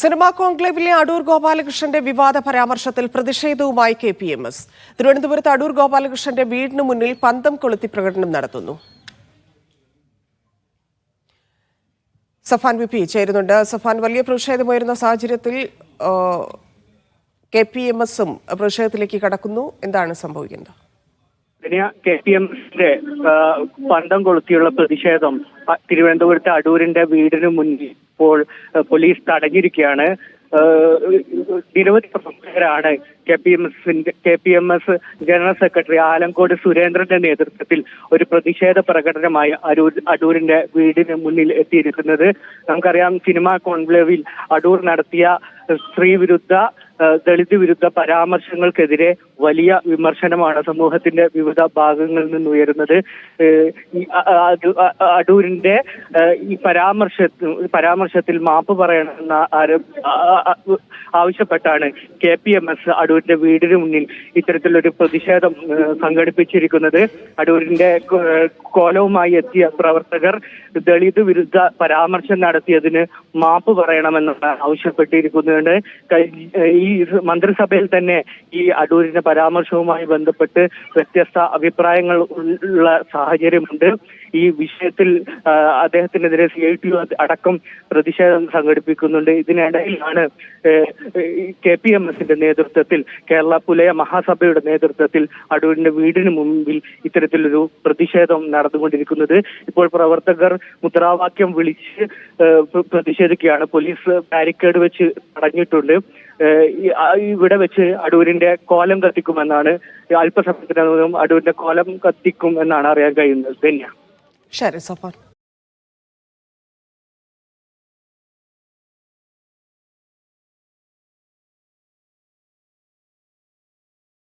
Cinema കോൺക്ലേവിലെ Adoor ഗോപാലകൃഷ്ണന്റെ വിവാദ പരാമർശത്തിൽ പ്രതിഷേധവുമായി കെ പി എം എസ്. തിരുവനന്തപുരത്ത് അടൂർ ഗോപാലകൃഷ്ണന്റെ വീടിനു മുന്നിൽ പന്തം കൊളുത്തി പ്രകടനം നടത്തുന്നു. സഫാൻ വിപി ചേരുന്നുണ്ട്. സഫാൻ വലിയ പ്രതിഷേധമായിരുന്ന സാഹചര്യത്തിൽ കെ പി എം എസും പ്രതിഷേധത്തിലേക്ക് കടക്കുന്നു. എന്താണ് സംഭവിക്കുന്നത് ഇതിന് കെ പി എമ്മിന്റെ പന്തം കൊളുത്തിയുള്ള പ്രതിഷേധം തിരുവനന്തപുരത്തെ അടൂരിന്റെ വീടിന് മുന്നിൽ ഇപ്പോൾ പോലീസ് തടഞ്ഞിരിക്കുകയാണ്. നിരവധി പ്രമുഖരാണ് K P M K P M S general secretary Alamcode സുരേന്ദ്രന്റെ നേതൃത്വത്തിൽ ഒരു പ്രതിഷേധ പ്രകടനമായി അരൂർ അടൂരിന്റെ വീടിന് മുന്നിൽ എത്തിയിരിക്കുന്നത്. നമുക്കറിയാം സിനിമാ കോൺക്ലേവിൽ അടൂർ നടത്തിയ സ്ത്രീ വിരുദ്ധ ദളിത് വിരുദ്ധ പരാമർശങ്ങൾക്കെതിരെ വലിയ വിമർശനമാണ് സമൂഹത്തിന്റെ വിവിധ ഭാഗങ്ങളിൽ നിന്ന് ഉയരുന്നത്. ഈ അടൂരിന്റെ ഈ പരാമർശ പരാമർശത്തിൽ മാപ്പ് പറയണമെന്ന ആവശ്യപ്പെട്ടാണ് കെ പി എം എസ് അടൂരിന്റെ വീടിന് മുന്നിൽ ഇത്തരത്തിലൊരു പ്രതിഷേധം സംഘടിപ്പിച്ചിരിക്കുന്നത്. അടൂരിന്റെ കോലവുമായി എത്തിയ പ്രവർത്തകർ ദളിത് വിരുദ്ധ പരാമർശം നടത്തിയതിന് മാപ്പ് പറയണമെന്നാണ് ആവശ്യപ്പെട്ടിരിക്കുന്നത്. കഴിഞ്ഞ- ഈ മന്ത്രിസഭയിൽ തന്നെ ഈ അടൂരിന്റെ പരാമർശവുമായി ബന്ധപ്പെട്ട് വ്യത്യസ്ത അഭിപ്രായങ്ങൾ ഉള്ള സാഹചര്യമുണ്ട്. ഈ വിഷയത്തിൽ അദ്ദേഹത്തിനെതിരെ സി ഐ ടി അടക്കം പ്രതിഷേധം സംഘടിപ്പിക്കുന്നുണ്ട്. ഇതിനിടയിലാണ് കെ പി എം എസിന്റെ നേതൃത്വത്തിൽ കേരള പുലയ മഹാസഭയുടെ നേതൃത്വത്തിൽ അടൂരിന്റെ വീടിന് മുമ്പിൽ ഇത്തരത്തിലൊരു പ്രതിഷേധം നടന്നുകൊണ്ടിരിക്കുന്നത്. ഇപ്പോൾ പ്രവർത്തകർ മുദ്രാവാക്യം വിളിച്ച് പ്രതിഷേധിക്കുകയാണ്. പോലീസ് ബാരിക്കേഡ് വെച്ച് തടഞ്ഞിട്ടുണ്ട്. ഇവിടെ വെച്ച് അടൂരിന്റെ കോലം കത്തിക്കുമെന്നാണ് അല്പസമയത്തിനകം അടൂരിന്റെ കോലം കത്തിക്കും എന്നാണ് അറിയാൻ കഴിയുന്നത്. ധന്യ. ശരി സഫാൻ